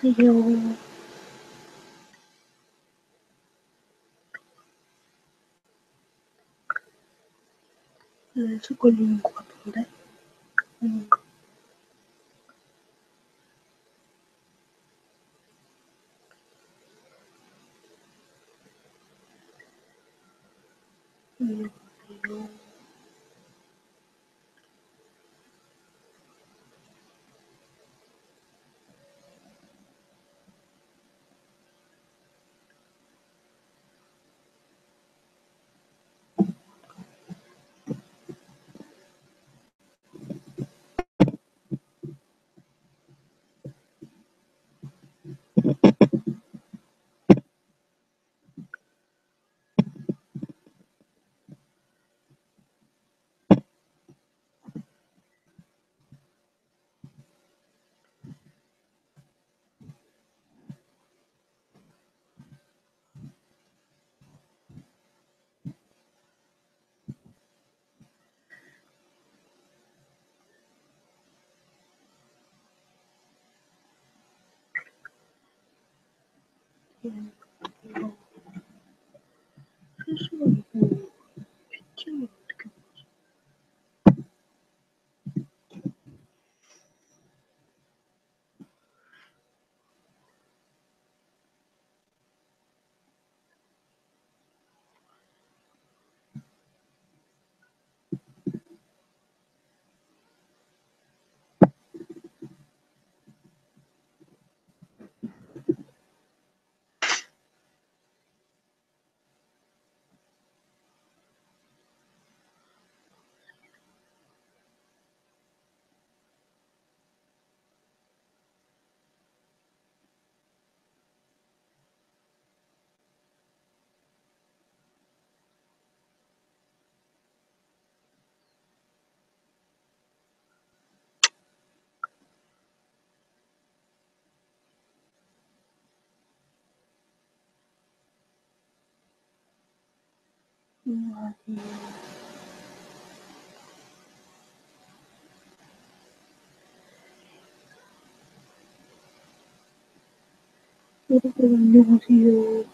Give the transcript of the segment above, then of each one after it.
안녕하세요. 네, 술 걸리는 것 같은데? 아닌가? 안녕하세요. 음, 이거 실시간 이거 채팅을 어떻게 보지? 여러분 안녕하세요.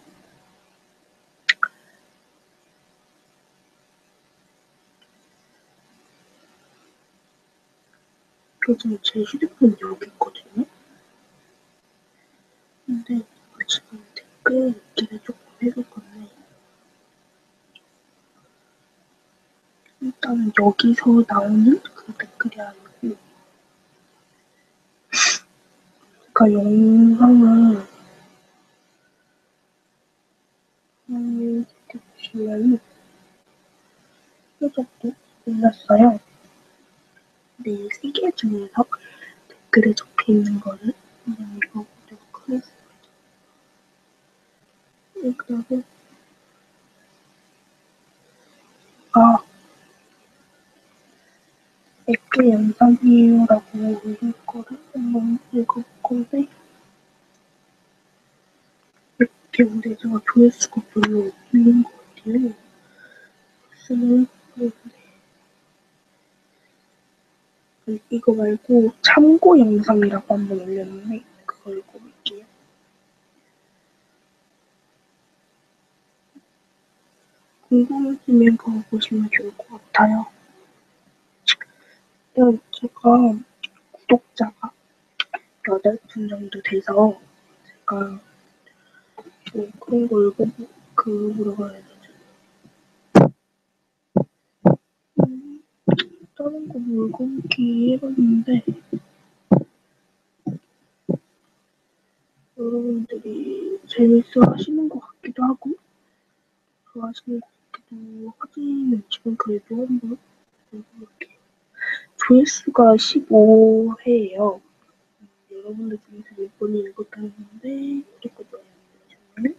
요즘 제 휴대폰 여기 있거든요. 근데 지금 댓글 읽기를 조금 해볼 건데 일단은 여기서 나오는 그 댓글이 아니고 그러니까 영상을 음, 이렇게 보시면은 표적도 올렸어요. 근데 이세개 중에서 댓글에 적혀 있는 거를 한번 읽어보도록 하겠습니다. 일단은 아 댓글 영상이에요라고 읽을 거를 한번 읽어볼 건데 이렇게 근데 제가 조회수가 별로 없는 것 같아요. 쓰는 그런데 이거 말고 참고 영상이라고 한번 올렸는데 그거 읽어볼게요. 궁금하시면 그거 보시면 좋을 것 같아요. 제가 구독자가 8분 정도 돼서 제가 뭐 그런 거 읽어보, 그 해야 되지? 음, 다른 거뭐 읽어보기 해봤는데 여러분들이 재밌어 하시는 것 같기도 하고 좋아하시는 것 같기도 하지만 지금 그래도 한번 읽어볼게요. 조회수가 15회예요. 여러분들 중에서 몇 번이 읽었다는데 구독자가 많으시면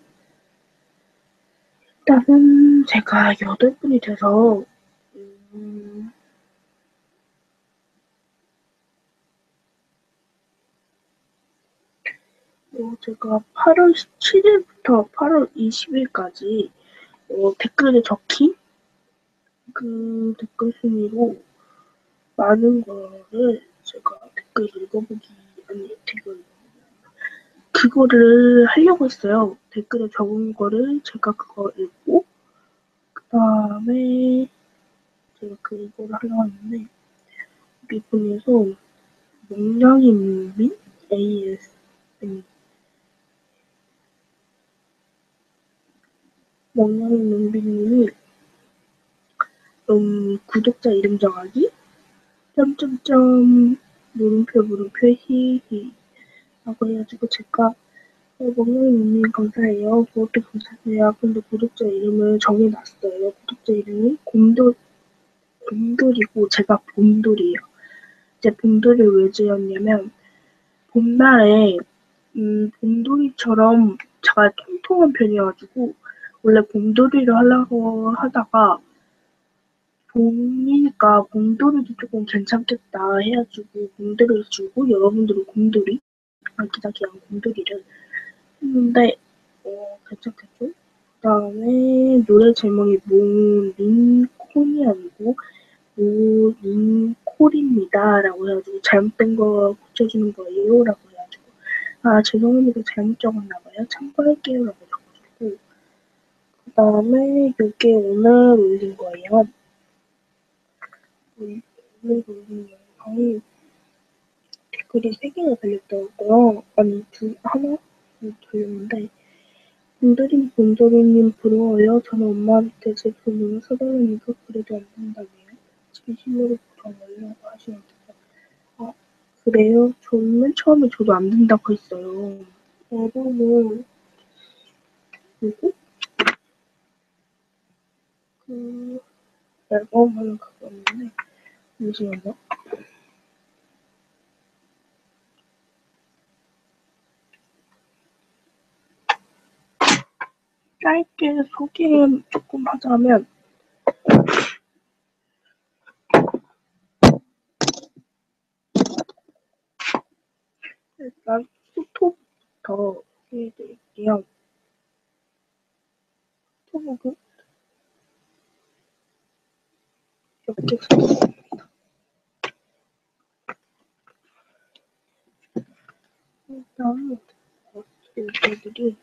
일단은 제가 8분이 돼서 음, 어, 제가 8월 17일부터 8월 20일까지 어, 댓글에 적힌 그 댓글 순위로 많은 거를 제가 댓글 읽어보기 아니 댓글 그거를 하려고 했어요. 댓글에 적은 거를 제가 그거 읽고 그 다음에 제가 그거를 하려고 했는데 이분에서 목량이 민민 AS 목량이 민민님이 음, 구독자 이름 정하기 점점점 물음표 물음표 히히 라고 해가지고 제가 어, 목량이 민민 감사해요. 그것도 감사해요. 근데 구독자 이름을 정해놨어요. 구독자 이름이 곰돌 곰돌이고 제가 봄돌이에요. 이제 봄돌이를 왜 지었냐면 봄날에 음, 봄돌이처럼 제가 통통한 편이어가지고 원래 봄돌이를 하려고 하다가 봄이니까 봄돌이도 조금 괜찮겠다 해가지고 봄돌이를 주고 여러분들은 곰돌이? 아기자 귀한 곰돌이를. 했는데 어 괜찮겠죠? 그 다음에 노래 제목이 모닝콘이 아니고. 모닝콜입니다. 라고 해가지고 잘못된 거 고쳐주는 거예요? 라고 해가지고. 아 죄송합니다. 잘못 적었나봐요. 참고할게요. 라고 적어주고. 그 다음에 이게 오늘 올린 거예요 오늘 올린 영상이 댓글이 3개가 달렸더라고요 아니 두 하나? 돌렸는데 곰돌이 곰돌이님 부러워요. 저는 엄마한테 제 부모를 사달라니까 그래도 안 된다네요. 진심으로 부러워요. 하시면서 아 그래요? 저는 맨 처음에 저도 안 된다고 했어요. 앨범을 그리고 그 앨범을 갖고 왔는데 잠시만요. 짧게 소개 조금 하자면 일단 스톱부터 소개해드릴게요. 스톱은 이렇게 생겼 일단 이들이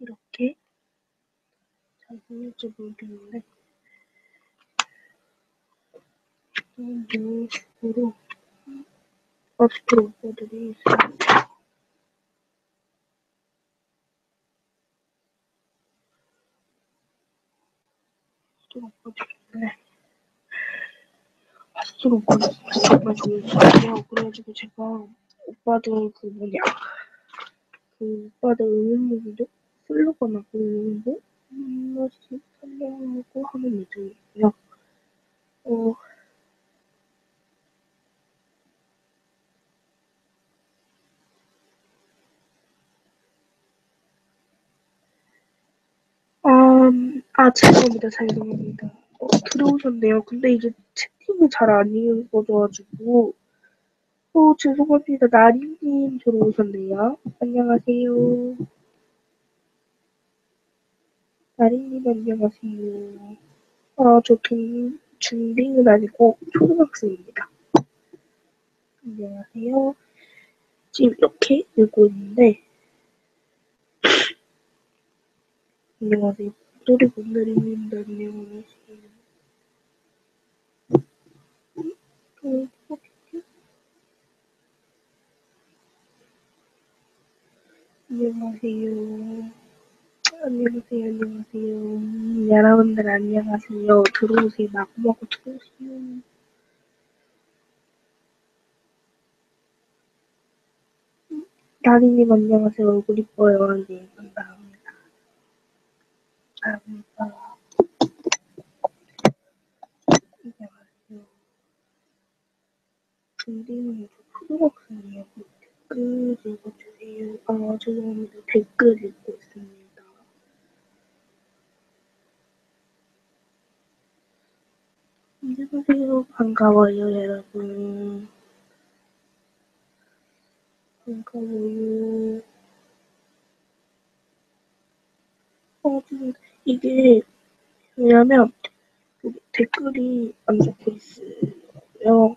이렇게 잘 보일지 모르겠는데 이런 식으로 앞으로 오빠들이 있어요. 오빠들인 오빠들 정말 좋으시고요. 그래가지고 제가 오빠들 그 뭐냐 그 오빠들 응원문도 슬로건 하고 한 번씩 설명하고 하는 예정이고요. 어, 음, 아, 죄송합니다. 죄송합니다. 어, 들어오셨네요. 근데 이제 채팅이 잘안 읽어져가지고, 어, 죄송합니다. 나리님 들어오셨네요. 안녕하세요. 나리님 안녕하세요. 아, 저 중, 중딩은 아니고 초등학생입니다. 안녕하세요. 지금 이렇게 읽고 있는데, 안녕하세요. 소리 못 내리는 안녕하세요. 안녕하세요. 안녕하세요. 안녕하세요. 음, 여러분들 안녕하세요. 들어오세요. 마구마구 들어오세요. 나리님 안녕하세요. 얼굴 이뻐요. 네, 감사합니다. 감사합니다. 안녕하세요. 중딩은 초등학생이에요. 댓글 읽어주세요. 아, 죄송합니다. 댓글 읽고 있습니다. 안녕하세요. 반가워요, 여러분. 반가워요. 어, 지금 이게 왜냐면 댓글이 안 적혀 있어요.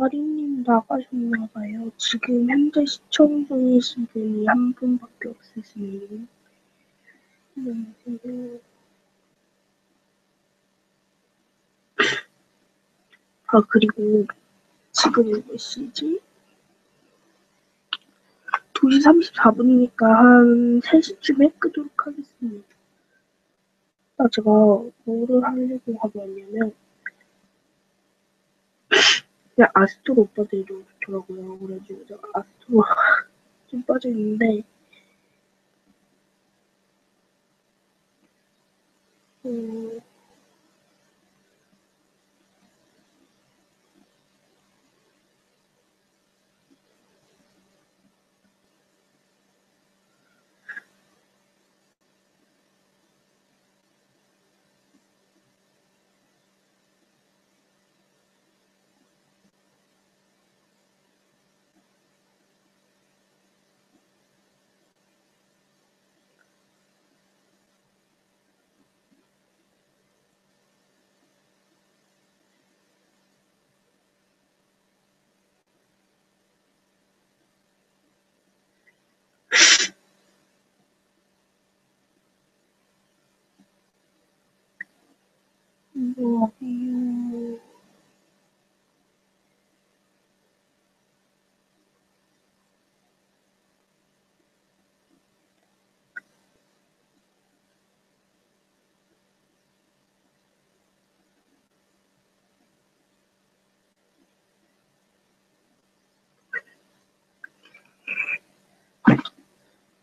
나리님 나가셨나봐요. 지금 현재 시청 중이신 분이 한 분밖에 없으시네요. 안녕하세요. 아, 그리고 지금 몇 시지? 2시 34분이니까 한 3시쯤에 끄도록 하겠습니다. 아, 제가 뭐를 하려고 하고 왔냐면, 그냥 아스트로 오빠들이 너무 좋더라고요. 그래가지고 제가 아스트로 좀 빠져있는데, 음, 안녕하세요.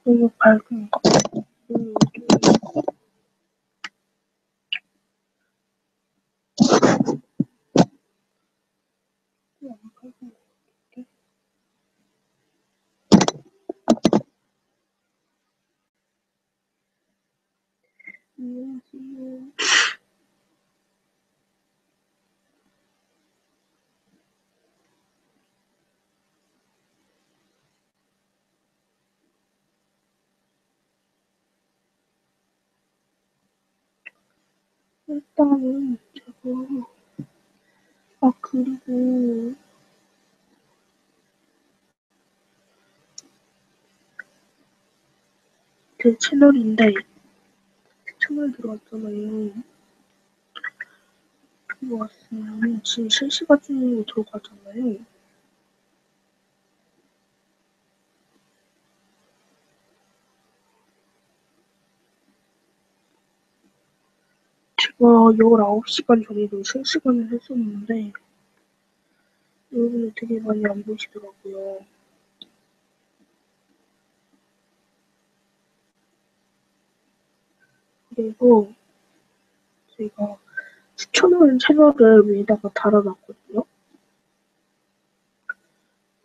너무 밝은가? 음, 좀 안 밝은 것 같은데? 안녕하세요. 일단은 제가 아 그리고 제 채널인데 채널 들어왔잖아요. 들어왔으면 지금 실시간 중으로 들어가잖아요. 제가 19시간 전에도 실시간을 했었는데 여러분이 되게 많이 안 보시더라고요. 그래서 제가 추천하는 채널을 위에다가 달아놨거든요.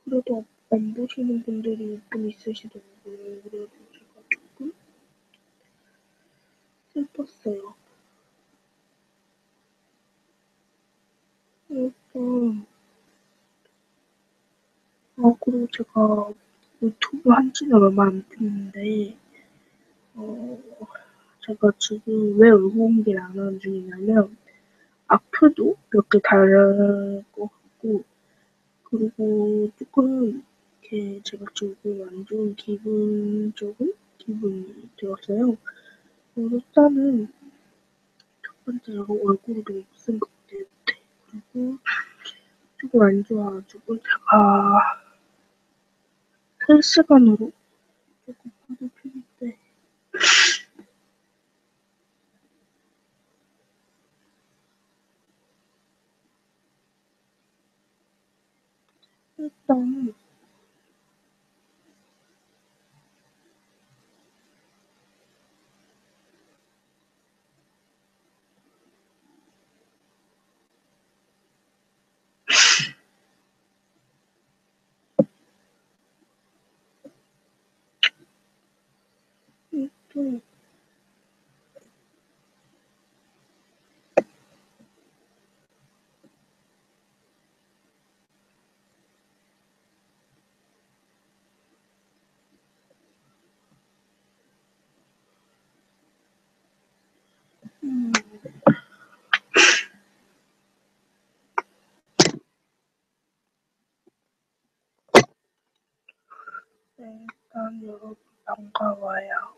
그래도 안 보시는 분들이 좀 있으시더라고요. 그래서 제가 조금 슬펐어요. 일단 아 그리고 제가 유튜브 한 지는 얼마 안 됐는데 어 제가 지금 왜 얼굴 공개를 안 하는 중이냐면 악플도 몇개 달을 것 같고 그리고 조금 이렇게 제가 조금 안 좋은 기분적인 기분이 들었어요. 어, 일단은 첫 번째로 얼굴이 못생겼기 때문에 그리고 조금 안 좋아가지고 제가 실시간으로 조금 하도 필요한데. 일단 네, 일단 여러분 반가워요.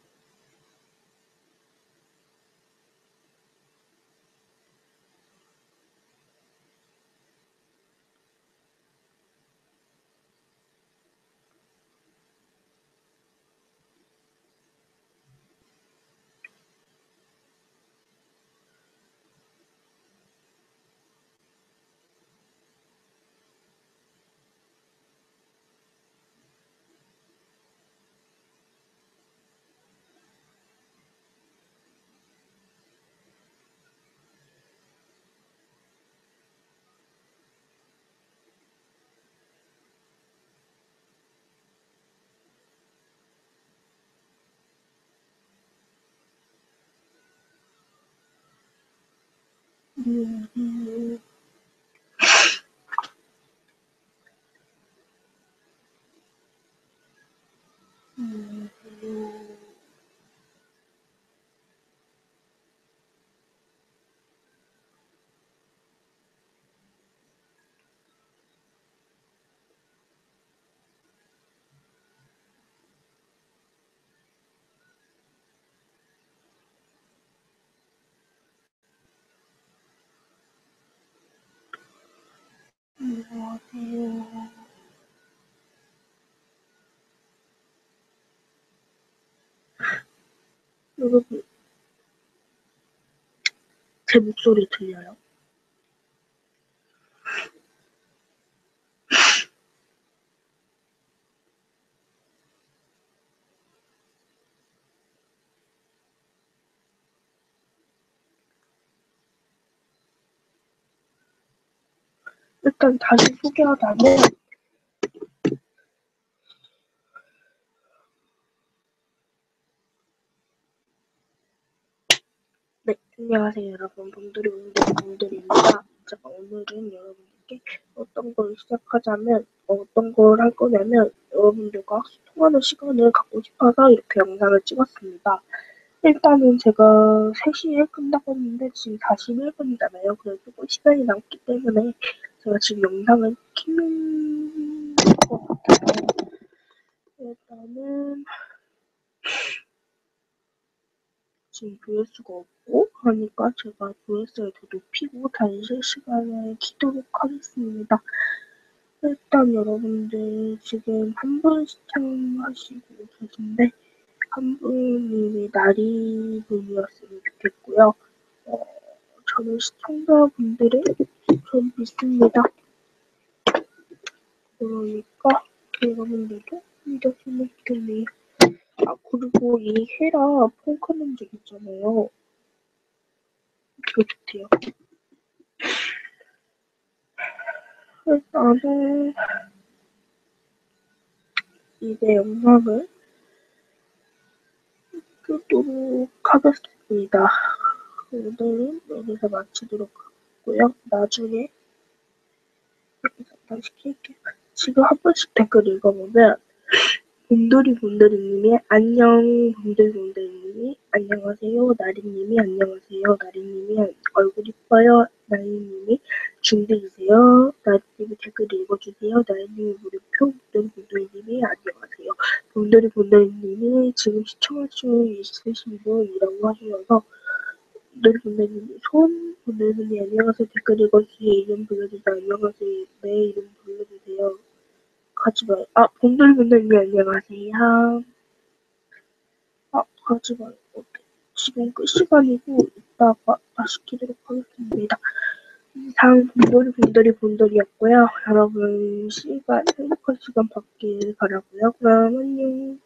음. 음. 여러분, 제 목소리 들려요? 일단 다시 소개하자면, 네, 안녕하세요 여러분. 봉두리 봉두리 봉두리입니다. 제가 오늘은 여러분께 어떤 걸 시작하자면, 어떤 걸 할 거냐면, 여러분들과 학습 통하는 시간을 갖고 싶어서 이렇게 영상을 찍었습니다. 일단은 제가 3시에 끝나고 했는데 지금 41분이잖아요. 그래서 조금 시간이 남기 때문에 제가 지금 영상을 키는 것 같아요. 일단은 지금 조회수가 없고 하니까 제가 조회수를 더 높이고 다시 실시간을 키도록 하겠습니다. 일단 여러분들 지금 한 분 시청하시고 계신데 한 분이 나리 분이었으면 좋겠고요. 어, 저는 시청자분들을 좀 믿습니다. 그러니까 여러분들도 믿었으면 좋겠네요. 아 그리고 이 헤라 펑크 문제 있잖아요. 그게 좋대요. 일단은 이제 영상을 끄도록 하겠습니다. 오늘은 여기서 마치도록 하고요. 나중에 여기서 다시 킬게요. 지금 한 번씩 댓글 읽어보면 봄돌이 봄돌이님이 안녕 봄돌이 봄돌이님이 안녕하세요 나리님이 안녕하세요 나리님이 얼굴 이뻐요 나리님이 준비해주세요. 나인님이 댓글 읽어주세요. 나인님이 물음표, 본돌이 본돌이님이 안녕하세요. 본돌이 본돌이님이 지금 수 있으신 분이라고 하시면서 본돌이 본돌이님이 손, 본돌이 안녕하세요. 댓글 읽어주세요. 이름 불러주세요. 안녕하세요. 내 이름 불러주세요. 가지 마요. 아, 본돌이님 안녕하세요. 아, 가지 마요. 어때? 지금 끝 시간이고 이따가 다시 키도록 하겠습니다. 이상 본돌이 본돌이 본돌이었고요. 여러분 시간 행복한 시간 받길 바라고요. 그럼 안녕.